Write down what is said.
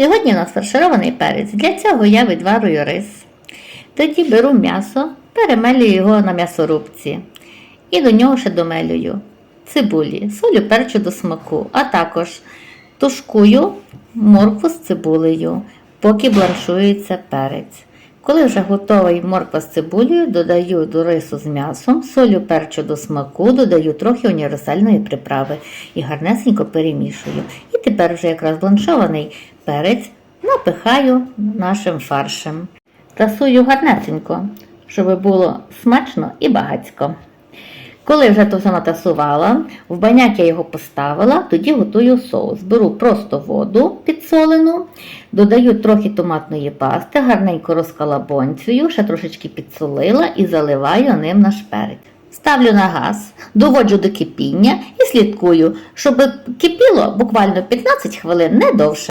Сьогодні у нас фарширований перець. Для цього я відварую рис. Тоді беру м'ясо, перемелюю його на м'ясорубці. І до нього ще домелюю цибулі, солю перчу до смаку, а також тушкую моркву з цибулею, поки бланшується перець. Коли вже готовий морква з цибулею, додаю до рису з м'ясом, солю перчу до смаку, додаю трохи універсальної приправи і гарнесенько перемішую. І тепер вже якраз бланшований перець напихаю нашим фаршем. Тасую гарнесенько, щоб було смачно і багацько. Коли вже то все натасувала, в баняк я його поставила, тоді готую соус. Беру просто воду підсолену, додаю трохи томатної пасти, гарненько розкалабонцюю, ще трошечки підсолила і заливаю ним наш перець. Ставлю на газ, доводжу до кипіння і слідкую, щоб кипіло буквально 15 хвилин, не довше.